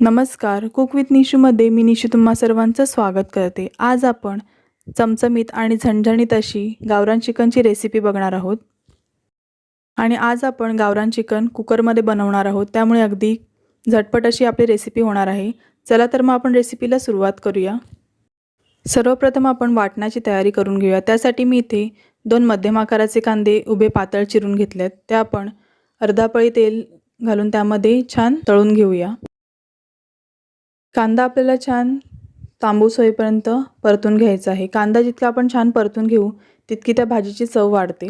नमस्कार. Cook with निशूमध्ये मी निशू तुम्हा सर्वांचं स्वागत करते. आज आपण चमचमीत आणि झणझणीत अशी गावरान चिकनची रेसिपी बघणार आहोत. आणि आज आपण गावरान चिकन कुकरमध्ये बनवणार आहोत. त्यामुळे अगदी झटपट अशी आपली रेसिपी होणार आहे. चला तर मग आपण रेसिपीला सुरुवात करूया. सर्वप्रथम आपण वाटणाची तयारी करून घेऊया. त्यासाठी मी इथे दोन मध्यम आकाराचे कांदे उभे पातळ चिरून घेतलेत. ते आपण अर्धा पळी तेल घालून त्यामध्ये छान तळून घेऊया. कांदा आपल्याला छान तांबूस होईपर्यंत परतून घ्यायचा आहे. कांदा जितका आपण छान परतून घेऊ तितकी त्या भाजीची चव वाढते.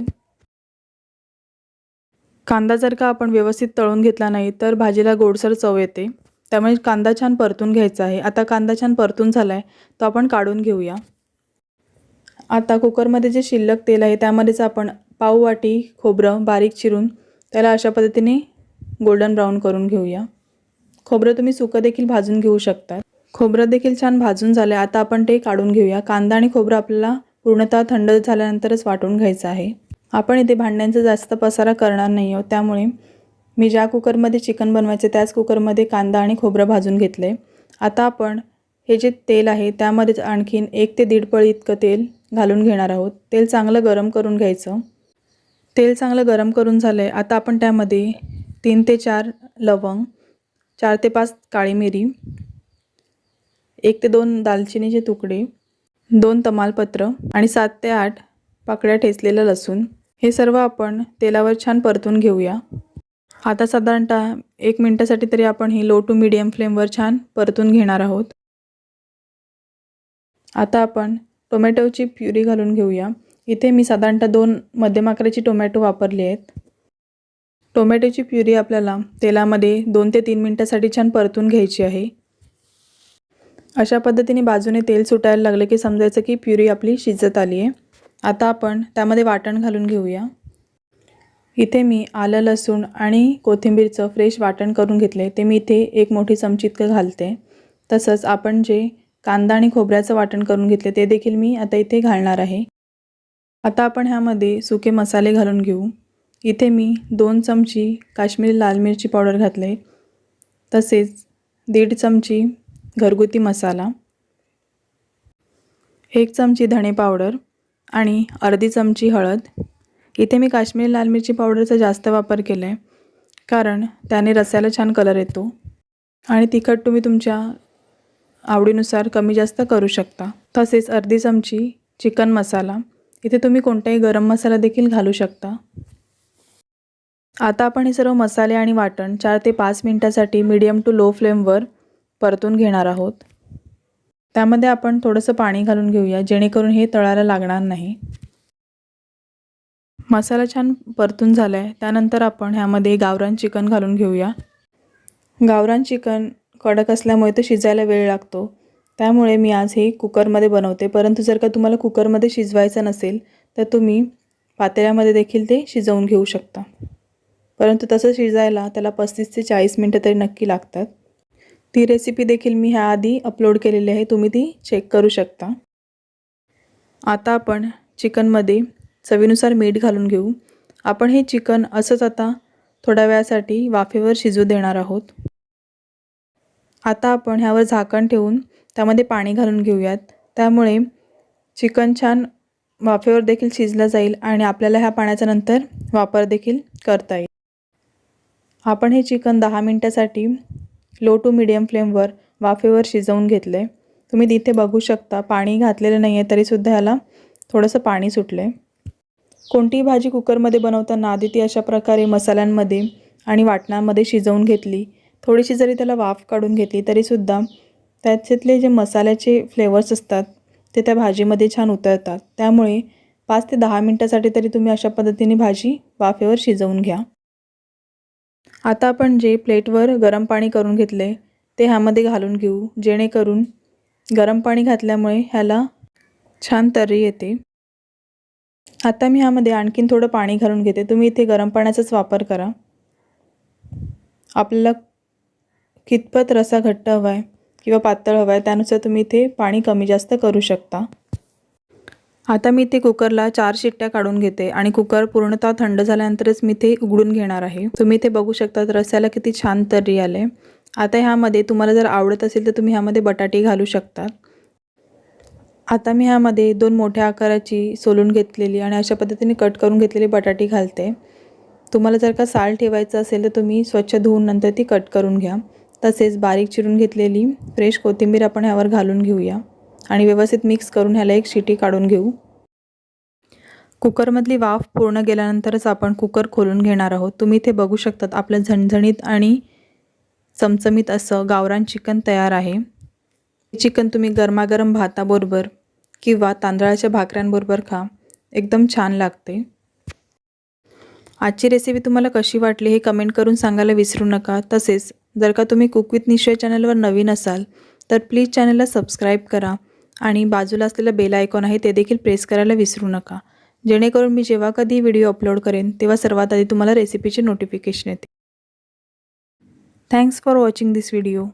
कांदा जर का आपण व्यवस्थित तळून घेतला नाही तर भाजीला गोडसर चव येते. त्यामुळे कांदा छान परतून घ्यायचा आहे. आता कांदा छान परतून झाला आहे तो आपण काढून घेऊया. आता कुकरमध्ये जे शिल्लक तेल आहे त्यामध्येच आपण पाव वाटी खोबरं बारीक चिरून त्याला अशा पद्धतीने गोल्डन ब्राऊन करून घेऊया. खोबरं तुम्ही सुकं देखील भाजून घेऊ शकता खोबरं देखील छान भाजून झालं आहे आता आपण ते काढून घेऊया. कांदा आणि खोबरं आपल्याला पूर्णतः थंड झाल्यानंतरच वाटून घ्यायचं आहे. आपण इथे भांड्यांचा जास्त पसारा करणार नाही आहोत. त्यामुळे मी ज्या कुकरमध्ये चिकन बनवायचे त्याच कुकरमध्ये कांदा आणि खोबरं भाजून घेतलं आहे आता आपण हे जे तेल आहे त्यामध्येच आणखीन एक ते दीड पळी इतकं तेल घालून घेणार आहोत. तेल चांगलं गरम करून घ्यायचं. तेल चांगलं गरम करून झालं आहे आता आपण त्यामध्ये तीन ते चार लवंग चार ते पाच काळी मिरी एक ते दोन दालचिनीचे तुकडे दोन तमालपत्र आणि सात ते आठ पाकळ्या ठेचलेलं लसूण. हे सर्व आपण तेलावर छान परतून घेऊया. आता साधारणतः एक मिनटासाठी तरी आपण ही लो टू मिडियम फ्लेमवर छान परतून घेणार आहोत. आता आपण टोमॅटोची प्युरी घालून घेऊया. इथे मी साधारणतः दोन मध्यम आकाराची टोमॅटो वापरली आहेत. टोमॅटोची प्युरी आपल्याला तेलामध्ये दोन ते तीन मिनटासाठी छान परतून घ्यायची आहे. अशा पद्धतीने बाजूने तेल सुटायला लागलं की समजायचं की प्युरी आपली शिजत आली आहे आता आपण त्यामध्ये वाटण घालून घेऊया. इथे मी आलं लसूण आणि कोथिंबीरचं फ्रेश वाटण करून घेतले ते मी इथे एक मोठी चमचीतकं घालते. तसंच आपण जे कांदा आणि खोबऱ्याचं वाटण करून घेतले ते देखील मी आता इथे घालणार आहे. आता आपण ह्यामध्ये सुके मसाले घालून घेऊ. इथे मी दोन चमची काश्मीरी लाल मिरची पावडर घातले तसेच दीड चमची घरगुती मसाला एक चमची धणे पावडर आणि अर्धी चमची हळद. इथे मी काश्मीरी लाल मिरची पावडरचा जास्त वापर केला आहे कारण त्याने रस्याला छान कलर येतो आणि तिखट तुम्ही तुमच्या आवडीनुसार कमी जास्त करू शकता. तसेच अर्धी चमची चिकन मसाला. इथे तुम्ही कोणताही गरम मसाला देखील घालू शकता. आता आपण हे सर्व मसाले आणि वाटण चार ते पाच मिनटासाठी मीडियम टू लो फ्लेमवर परतून घेणार आहोत. त्यामध्ये आपण थोडंसं पाणी घालून घेऊया जेणेकरून हे तळायला लागणार नाही. मसाला छान परतून झाला आहे त्यानंतर आपण ह्यामध्ये गावरान चिकन घालून घेऊया. गावरान चिकन कडक असल्यामुळे ते शिजायला वेळ लागतो. त्यामुळे मी आज हे कुकरमध्ये बनवते. परंतु जर का तुम्हाला कुकरमध्ये शिजवायचं नसेल तर तुम्ही पातेल्यामध्ये देखील ते शिजवून घेऊ शकता. परंतु तसं शिजायला त्याला पस्तीस ते चाळीस मिनटं तरी नक्की लागतात. ती रेसिपी देखील मी ह्याआधी अपलोड केलेली आहे. तुम्ही ती चेक करू शकता. आता आपण चिकनमध्ये चवीनुसार मीठ घालून घेऊ. आपण हे चिकन असंच आता थोड्या वेळासाठी वाफेवर शिजू देणार आहोत. आता आपण ह्यावर झाकण ठेवून त्यामध्ये पाणी घालून घेऊयात. त्यामुळे चिकन छान वाफेवर देखील शिजलं जाईल आणि आपल्याला ह्या पाण्याचा नंतर वापर देखील करता येईल. आपण हे चिकन दहा मिनटासाठी लो टू मिडियम फ्लेमवर वाफेवर शिजवून घेतले. तुम्ही तिथे बघू शकता पाणी घातलेलं नाही आहे तरीसुद्धा ह्याला थोडंसं पाणी सुटलं आहे कोणतीही भाजी कुकरमध्ये बनवताना आधी ती अशा प्रकारे मसाल्यांमध्ये आणि वाटणामध्ये शिजवून घेतली. थोडीशी जरी त्याला वाफ काढून घेतली तरीसुद्धा त्याच्यातले जे मसाल्याचे फ्लेवर्स असतात ते त्या भाजीमध्ये छान उतरतात. त्यामुळे पाच ते दहा मिनटासाठी तरी तुम्ही अशा पद्धतीने भाजी वाफेवर शिजवून घ्या. आता आपण जे प्लेटवर गरम पाणी करून घेतले ते ह्यामध्ये घालून घेऊ जेणेकरून गरम पाणी घातल्यामुळे ह्याला छान तर्री येते. आता मी ह्यामध्ये आणखीन थोडं पाणी घालून घेते. तुम्ही इथे गरम पाण्याचाच वापर करा. आपल्याला कितपत रसा घट्ट हवा आहे किंवा पातळ हवा आहे त्यानुसार तुम्ही इथे पाणी कमी जास्त करू शकता. आता मी इथे कुकरला चार शिट्ट्या काढून घेते आणि कुकर पूर्णतः थंड झाल्यानंतरच मी ते उघडून घेणार आहे. तुम्ही इथे बघू शकता रस्याला किती छान तर्री आले. आता ह्यामध्ये तुम्हाला जर आवडत असेल तर तुम्ही ह्यामध्ये बटाटे घालू शकतात आता मी ह्यामध्ये दोन मोठ्या आकाराची सोलून घेतलेली आणि अशा पद्धतीने कट करून घेतलेली बटाटी घालते. तुम्हाला जर का साल ठेवायचं असेल तर तुम्ही स्वच्छ धुवून नंतर ती कट करून घ्या. तसेच बारीक चिरून घेतलेली फ्रेश कोथिंबीर आपण ह्यावर घालून घेऊया. आणि व्यवस्थित मिक्स करून ह्याला एक शिटी काढून घेऊ. कुकरमधली वाफ पूर्ण गेल्यानंतरच आपण कुकर खोलून घेणार आहोत. तुम्ही इथे बघू शकतात आपलं झणझणीत आणि चमचमीत असं गावरान चिकन तयार आहे. चिकन तुम्ही गरमागरम भाताबरोबर किंवा तांदळाच्या भाकऱ्यांबरोबर खा. एकदम छान लागते. आजची रेसिपी तुम्हाला कशी वाटली हे कमेंट करून सांगायला विसरू नका. तसेच जर का तुम्ही कुक विथ निश्चय चॅनलवर नवीन असाल तर प्लीज चॅनलला सबस्क्राईब करा. आणि बाजूला असलेलं बेल आयकॉन आहे ते देखील प्रेस करायला विसरू नका. जेणेकरून मी जेव्हा कधी व्हिडिओ अपलोड करेन तेव्हा सर्वात आधी तुम्हाला रेसिपीचे नोटिफिकेशन येते. Thanks for watching this video